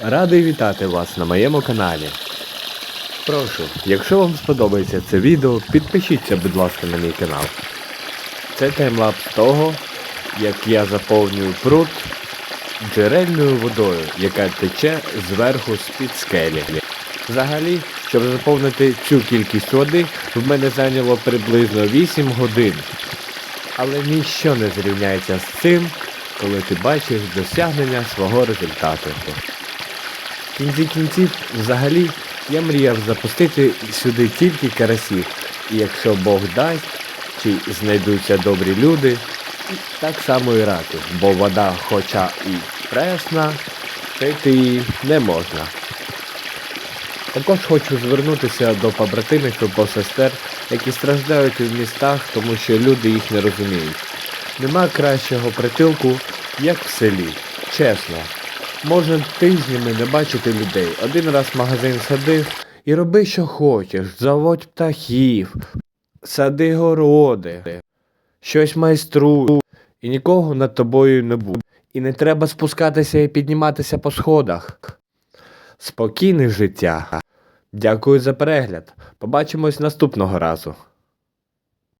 Радий вітати вас на моєму каналі. Прошу, якщо вам сподобається це відео, підпишіться, будь ласка, на мій канал. Це таймлапс того, як я заповнюю пруд джерельною водою, яка тече зверху з-під скелі. Взагалі, щоб заповнити цю кількість води, в мене зайняло приблизно 8 годин. Але ніщо не зрівняється з цим, коли ти бачиш досягнення свого результату. Кінці кінців, взагалі, я мріяв запустити сюди тільки карасів. І якщо Бог дасть, чи знайдуться добрі люди, так само і раки, бо вода, хоча і пресна, пити її не можна. Також хочу звернутися до побратимів і посестер, які страждають у містах, тому що люди їх не розуміють. Нема кращого притулку, як в селі. Чесно. Можна тижнями не бачити людей. Один раз в магазин садив і роби, що хочеш. Заводь птахів, сади городи, щось майструй, і нікого над тобою не буде. І не треба спускатися і підніматися по сходах. Спокійне життя. Дякую за перегляд. Побачимось наступного разу.